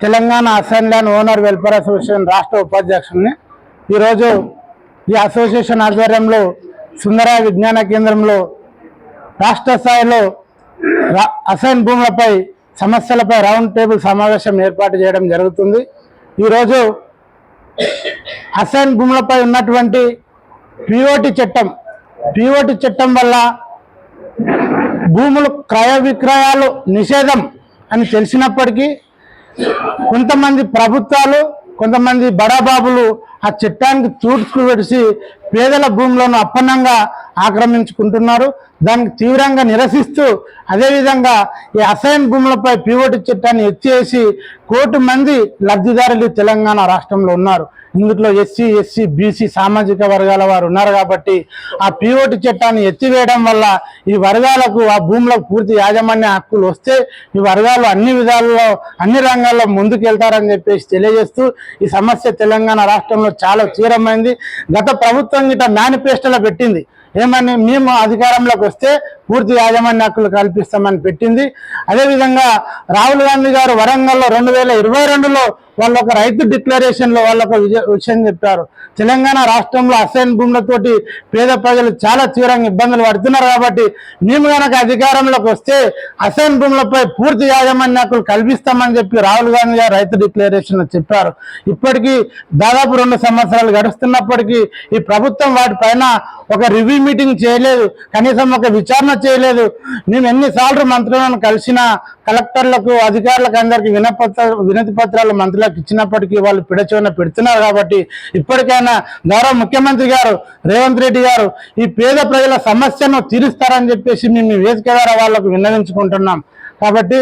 Telangana assembly and owner welfare association రాష్ట్ర ఉపాధ్యక్షుడిని ఈరోజు ఈ అసోసియేషన్ ఆధ్వర్యంలో సుందర విజ్ఞాన కేంద్రంలో రాష్ట్ర స్థాయిలో అసైన్ భూములపై సమస్యలపై రౌండ్ టేబుల్ సమావేశం ఏర్పాటు చేయడం జరుగుతుంది. ఈరోజు అసైన్ భూములపై ఉన్నటువంటి పిఓటి చట్టం పిఓటి చట్టం వల్ల భూములు క్రయ విక్రయాలు నిషేధం అని తెలిసినప్పటికీ కొంతమంది ప్రభుత్వాలు కొంతమంది బడాబాబులు ఆ చట్టానికి చూడ్చుకు పెడిసి పేదల భూములను అప్పన్నంగా ఆక్రమించుకుంటున్నారు. దానికి తీవ్రంగా నిరసిస్తూ అదేవిధంగా ఈ అసైన్ భూములపై పీఓటీ చట్టాన్ని ఎత్తివేసి కోటి మంది లబ్ధిదారులు తెలంగాణ రాష్ట్రంలో ఉన్నారు. ఇందులో ఎస్సీ ఎస్సీ బీసీ సామాజిక వర్గాల వారు ఉన్నారు కాబట్టి ఆ పీఓటీ చట్టాన్ని ఎత్తివేయడం వల్ల ఈ వర్గాలకు ఆ భూములకు పూర్తి యాజమాన్య హక్కులు వస్తే ఈ వర్గాలు అన్ని విధాలలో అన్ని రంగాల్లో ముందుకెళ్తారని చెప్పేసి తెలియజేస్తూ ఈ సమస్య తెలంగాణ రాష్ట్రంలో చాలా తీవ్రమైంది. గత ప్రభుత్వం గిట్ట మేనిఫెస్టోలో పెట్టింది. ఏమని మేము అధికారంలోకి వస్తే పూర్తి యాజమాన్య హక్కులు కల్పిస్తామని పెట్టింది. అదేవిధంగా రాహుల్ గాంధీ గారు వరంగల్లో రెండు వేల ఇరవై రెండులో వాళ్ళు ఒక రైతు డిక్లరేషన్లో వాళ్ళు ఒక విషయం చెప్పారు. తెలంగాణ రాష్ట్రంలో అసైన్ భూములతోటి పేద ప్రజలు చాలా తీవ్రంగా ఇబ్బందులు పడుతున్నారు కాబట్టి మేము గనక అధికారంలోకి వస్తే అసైన్ భూములపై పూర్తి యాజమాన్యాకులు కల్పిస్తామని చెప్పి రాహుల్ గాంధీ గారు రైతు డిక్లరేషన్ చెప్పారు. ఇప్పటికీ దాదాపు రెండు సంవత్సరాలు గడుస్తున్నప్పటికీ ఈ ప్రభుత్వం వాటిపైన ఒక రివ్యూ మీటింగ్ చేయలేదు. కనీసం ఒక విచారణ చేయలేదు. మేము ఎన్నిసార్లు మంత్రులను కలిసినా కలెక్టర్లకు అధికారులకు అందరికీ వినపత్ర వినతి పత్రాలు మంత్రులకు ఇచ్చినప్పటికీ వాళ్ళు పిడచోన పెడుతున్నారు కాబట్టి ఇప్పటికైనా గౌరవ ముఖ్యమంత్రి గారు రేవంత్ రెడ్డి గారు ఈ పేద ప్రజల సమస్యను తీరుస్తారని చెప్పేసి మేము ఈ వాళ్ళకు విన్నవించుకుంటున్నాం. కాబట్టి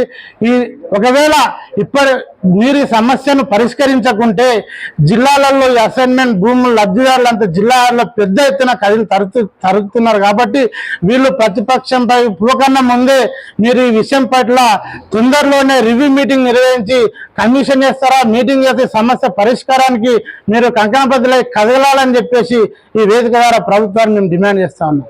ఈ ఒకవేళ ఇప్పటి మీరు ఈ సమస్యను పరిష్కరించకుంటే జిల్లాలలో ఈ అసైన్మెంట్ భూములు లబ్ధిదారులంతా జిల్లాలో పెద్ద ఎత్తున కదిలి తరుతు తరుగుతున్నారు కాబట్టి వీళ్ళు ప్రతిపక్షంపై పోకన్నా ముందే మీరు ఈ విషయం పట్ల తొందరలోనే రివ్యూ మీటింగ్ నిర్వహించి కమిషన్ చేస్తారా? మీటింగ్ చేసి సమస్య పరిష్కారానికి మీరు కంకణ కదలాలని చెప్పేసి ఈ వేదిక ద్వారా ప్రభుత్వాన్ని మేము డిమాండ్ చేస్తా ఉన్నాం.